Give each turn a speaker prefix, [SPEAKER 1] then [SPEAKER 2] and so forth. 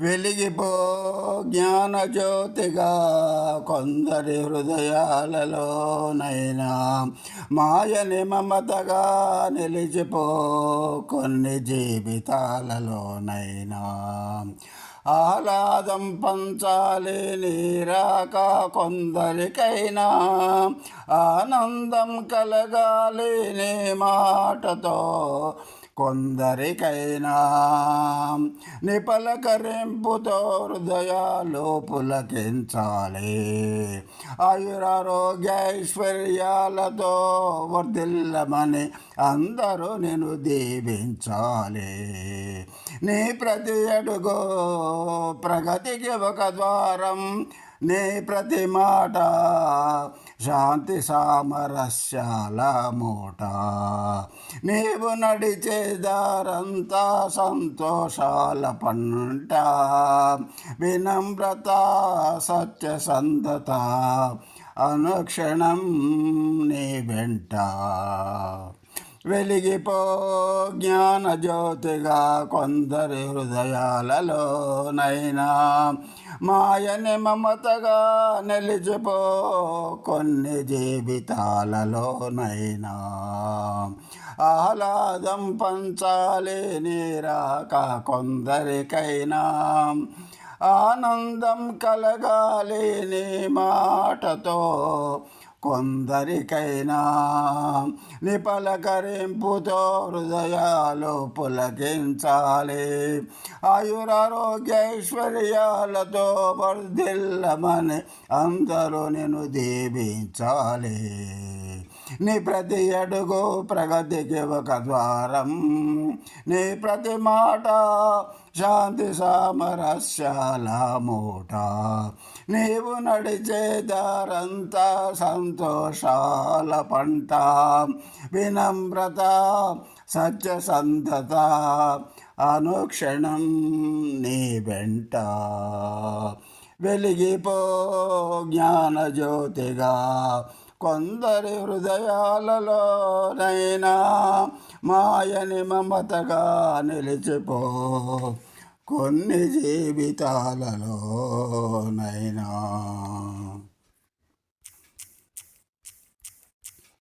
[SPEAKER 1] వెలిగిపో జ్ఞానజ్యోతిగా కొందరి హృదయాలలోనైనా మాయని మమతగా నిలిచిపో కొన్ని జీవితాలలోనైనా ఆహ్లాదం పంచాలి నీరాక కొందరికైనా ఆనందం కలగాలి నీ మాటతో. కొందరికైనా నిపలకరింపుతో హృదయాలోపులకించాలి ఆయురారోగ్యైశ్వర్యాలతో వర్ధిల్లమని అందరూ నేను దీవించాలి. నీ ప్రతి అడుగు ప్రగతికి ఒక ద్వారం నీ ప్రతి మాట శాంతి సామరస్యాల మూట. నీవు నడిచే దారంతా సంతోషాల పంట. వినమ్రత సత్యసంధత అనుక్షణం నీ వెంట. వెలిగిపో జ్ఞాన జ్యోతిగా కొందరి హృదయాలలోనైనా మాయని మమతగా నిలిచిపో కొన్ని జీవితాలలోనైనా ఆహ్లాదం పంచాలి నీరాక కొందరికైనా. ఆనందం కలగాలి నీ మాటతో. కొందరికైనా నిపలకరింపుతో హృదయాలు పులకించాలి. ఆయురారోగ్యైశ్వర్యాలతో వర్ధిల్లమని అందరూ నేను దీవించాలి. నీ ప్రతి అడుగు ప్రగతికి ఒక ద్వారం. నీ ప్రతి మాట శాంతి సామరస్యాల మూట. నీవు నడిచే దారంతా సంతోషాల పంట. వినమ్రత సత్యసంధత అనుక్షణం నీ వెంట. వెలిగిపో జ్ఞానజ్యోతిగా. కొందరి హృదయాలలోనైనా మాయని మమతగా నిలిచిపో. కొన్ని జీవితాలలోనైనా